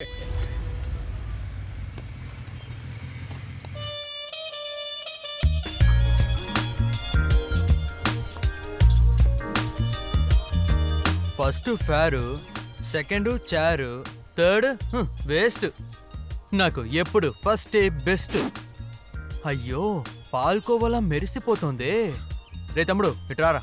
First fair second చారు third waste. నాకు ఎప్పుడు ఫస్ట్ బెస్ట్. అయ్యో పాల్కోవలా మెరిసిపోతుంది. రే తమ్ముడు ఇట్రారా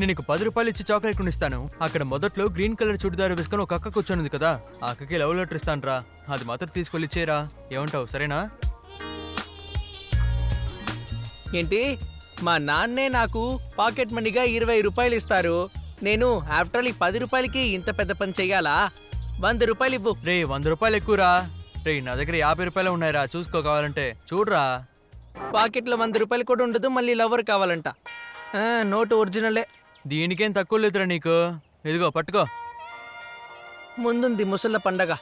నేను నీకు పది రూపాయలు ఇచ్చి చాక్లెట్ కొనిస్తాను. అక్కడ మొదట్లో గ్రీన్ కలర్ చుడిదారు వేసుకొని ఒక అక్క కూర్చొని కదా ఆ అక్కకి లవ్ లెటర్ ఇస్తాను రా అది మాత్రం తీసుకెళ్ళి ఇచ్చేరా ఏమంటావు సరేనా? ఏంటి? మా నాన్నే నాకు పాకెట్ మనీగా ఇరవై రూపాయలు ఇస్తారు నేను ఆఫ్టర్ ఈ పది రూపాయలకి ఇంత పెద్ద పని చెయ్యాలా? వంద రూపాయలు ఇవ్వు రే వంద రూపాయలు ఎక్కువరా. రే నా దగ్గర యాభై రూపాయలు ఉన్నాయిరా. చూసుకో కావాలంటే. చూడరా. పాకెట్లో వంద రూపాయలు కూడా ఉండదు మళ్ళీ లవర్ కావాలంట. నోటు ఒరిజినలే. దీనికేం తక్కువ లేదురా నీకు. ఇదిగో పట్టుకో. ముందుంది ముసళ్ళ పండగ.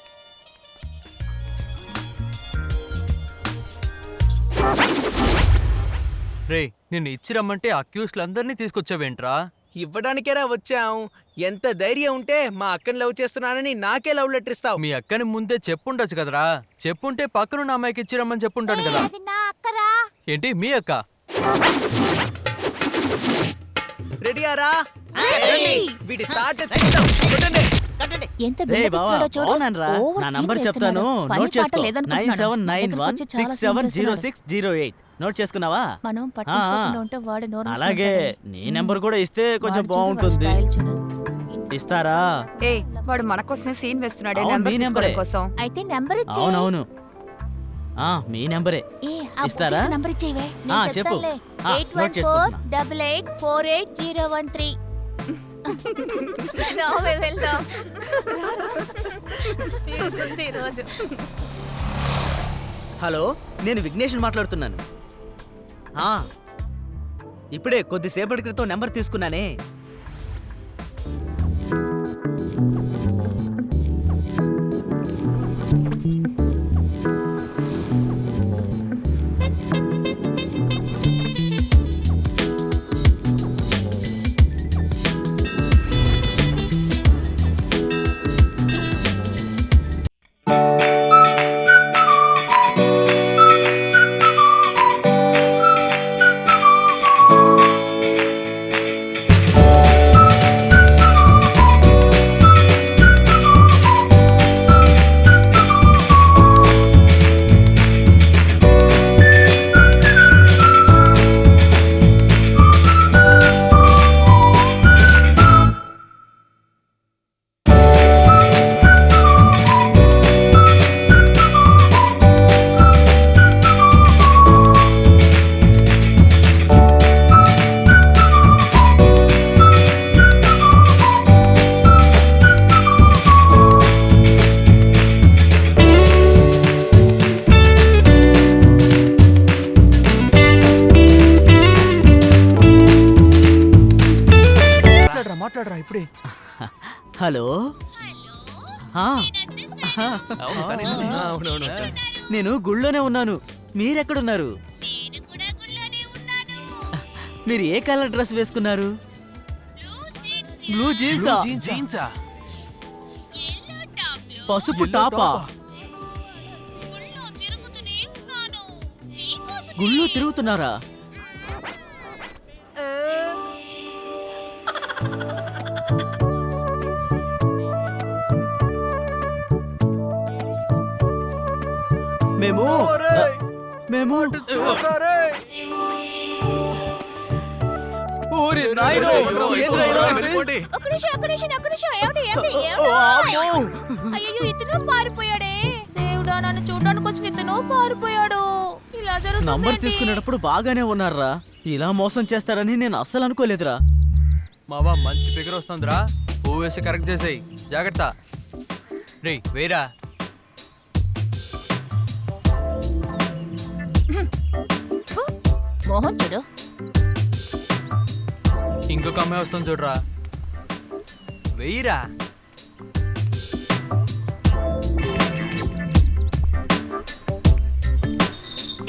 రే నిన్ను ఇచ్చి రమ్మంటే అక్యూస్లు అందరినీ తీసుకొచ్చావేంట్రా? ఇవ్వడానికేరా వచ్చాం. ఎంత ధైర్యం ఉంటే మా అక్కని లవ్ చేస్తున్నానని నాకే లవ్ లెటర్ ఇస్తావు. మీ అక్కని ముందే చెప్పుండొచ్చు కదరా. చెప్పుంటే పక్కనున్న అమ్మాయికి ఇచ్చి రమ్మని చెప్పుంటాను కదా. అది నా అక్కరా? ఏంటి మీ అక్క? రెడీయారా వీడి తాట తీద్దాం. కొట్టండి. ఎంత నా నంబర్ చెప్తాను. నోట్ చేసుకో. Nine seven nine one six seven zero. Six zero eight. Note చేసుకున్నావా? మనం. ఉంటే వాడు అలాగే. నీ నెంబర్ కూడా ఇస్తే కొంచెం బాగుంటుంది. ఇస్తారా? ఏ వాడు మన కోసమే సీన్ వేస్తున్నాడే. నెంబర్ మీ తీసుకోవడం నెంబరే. కోసం. అయితే నెంబర్ ఇచ్చే అవునవును. ఆ మీ నెంబరే. ఏ ఆ ఇస్తారా? బుక్కి నంబర్ ఇచ్చేవే. ఆ, చెప్పు. ఆ, ఎయిట్ నోట్ వన్ ఫోర్ చేసుకుంటున్నా. Double eight four eight zero one three. వెళ్దాం. ఈరోజు హలో నేను విఘ్నేష్ని మాట్లాడుతున్నాను. ఆ, ఇప్పుడే కొద్దిసేపటి క్రితం నెంబర్ తీసుకున్నానే. ఇప్పుడే. హలో? నేను గుళ్ళోనే ఉన్నాను. మీరెక్కడున్నారు? మీరు ఏ కలర్ డ్రెస్ వేసుకున్నారు? బ్లూ జీన్సా? పసుపు టాపా. గుళ్ళు తిరుగుతున్నారా? మేము మేము ఓరి నాయనో, ఏంద్రా ఇలా ఉంది? ఒక నిమిషం ఒక నిమిషం ఒక నిమిషం! ఏమిటి ఏమిటి ఓ, అమ్మో. అయ్యో ఇతను పారిపోయాడే! దేవుడా నన్ను చూడడానికి వచ్చిన ఇతను పారిపోయాడు! ఇలా జరుగుతుంది నంబర్? తీసుకునేటప్పుడు బాగానే ఉన్నారా ఇలా మోసం చేస్తారని నేను అస్సలు అనుకోలేదురా. మావా మంచి ఫిగర్ వస్తుందిరా. పువ్వు వేసి కరెక్ట్ చేసేయి. జాగ్రత్త. రే వేరా మోహన్ చూడు. ఇంకొక అమ్మాయి వస్తుంది చూడరా. వెయ్యిరా.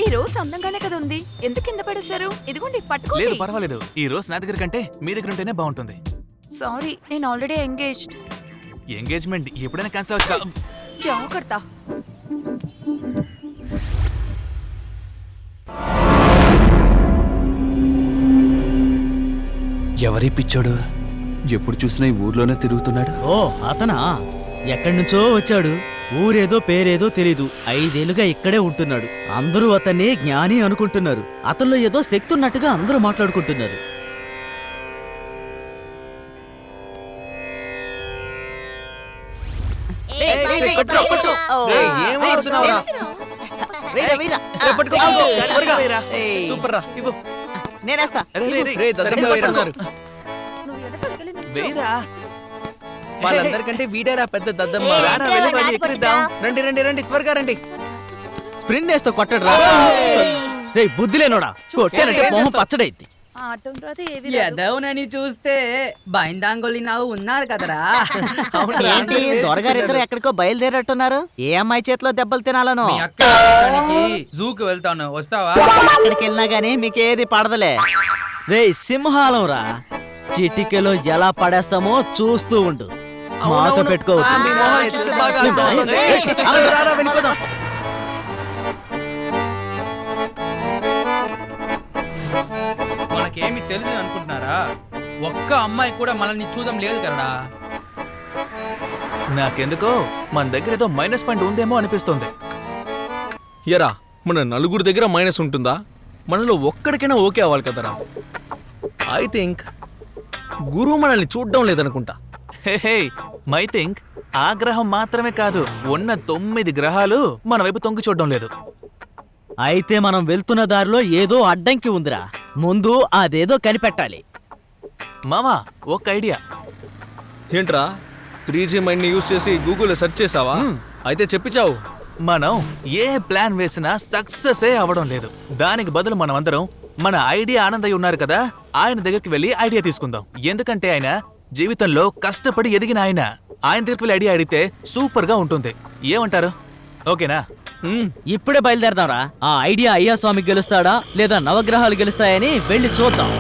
ఈ రోజు అందంగానే కదా ఉంది. ఎందుకు కింద పడేశారు? ఇదిగోండి లేదు పట్టుకోండి పర్వాలేదు. ఈ రోజు నా దగ్గర కంటే మీ దగ్గర ఉంటేనే బాగుంటుంది. సారీ నేను ఆల్రెడీ ఎంగేజ్డ్. ఎంగేజ్మెంట్ ఎప్పుడైనా క్యాన్సిల్ అవచ్చు జాగ్రత్త. ఎవరి పిచ్చోడు? ఎప్పుడు చూసినా ఈ ఊర్లోనే తిరుగుతున్నాడు. ఓ అతనా? ఎక్కడి నుంచో వచ్చాడు. ఊరేదో పేరేదో తెలీదు. ఐదేళ్ళుగా ఇక్కడే ఉంటున్నాడు. అందరూ అతన్ని జ్ఞాని అనుకుంటున్నారు. అతనిలో ఏదో శక్తి ఉన్నట్టుగా అందరూ మాట్లాడుకుంటున్నారు. సూపర్ రా ఇవ్వు. నేనేస్తా వాళ్ళందరికంటే వీడేరా పెద్ద దద్దమ్మ. రండి రండి రండి త్వరగా రండి. స్ప్రింట్ వేస్తే కొట్టడు రే బుద్ధి లేనోడా? కొట్టానంటే మొహం పచ్చడైద్ది. ఆటం రాదు ఏది రాదు. ఎదవునని చూస్తే బైందాంగోలి నావు ఉన్నారు కదరా. ఏంటి? దొరగారిద్దరు ఎక్కడికో బయలుదేరట్టున్నారు ఏ అమ్మాయి చేతిలో దెబ్బలు తినాలనో? జూకి వెళ్తాను. వస్తావా? అక్కడికి వెళ్ళినా గానీ మీకేది పడదలే. రే సింహాలం రా చిటికెలో ఎలా పడేస్తామో చూస్తూ ఉండు. మాతో పెట్టుకోవచ్చు తెలియదు అనుకుంటున్నారా? ఒక్క అమ్మాయి కూడా మనల్ని చూడడం లేదు కదరా. నాకెందుకో? మన దగ్గర ఏదో మైనస్ పాయింట్ ఉందేమో అనిపిస్తుంది. ఎరా మన నలుగురు దగ్గర మైనస్ ఉంటుందా? మనలో ఒక్కడికైనా ఓకే అవ్వాలి కదరా. ఐ థింక్ గురువు మనల్ని చూడడం లేదనుకుంటా. హే హే మై థింక్ ఆ గ్రహం మాత్రమే కాదు ఉన్న తొమ్మిది గ్రహాలు మన వైపు తొంగి చూడడం లేదు. అయితే మనం వెళ్తున్న దారిలో ఏదో అడ్డంకి ఉందిరా. ముందు అదేదో కనిపెట్టాలి. మామా ఒక ఐడియా. ఏంట్రా త్రీ జీ మైండ్ని యూజ్ చేసి గూగుల్లో సెర్చ్ చేసావా? అయితే చెప్పిచావు. మనం ఏ ప్లాన్ వేసినా సక్సెస్ ఏ అవడం లేదు. దానికి బదులు మనం అందరం మన ఐడియా ఆనందయ్య ఉన్నారు కదా ఆయన దగ్గరికి వెళ్ళి ఐడియా తీసుకుందాం. ఎందుకంటే ఆయన జీవితంలో కష్టపడి ఎదిగిన ఆయన. ఆయన దగ్గరికి వెళ్ళి ఐడియా అడిగితే సూపర్గా ఉంటుంది. ఏమంటారు? ఓకేనా? ఇప్పుడే ఇప్పుడే బయలుదేరదాంరా. ఆ ఐడియా అయ్యా స్వామి గెలుస్తాడా లేదా నవగ్రహాలు గెలుస్తాయని వెళ్ళి చూద్దాం.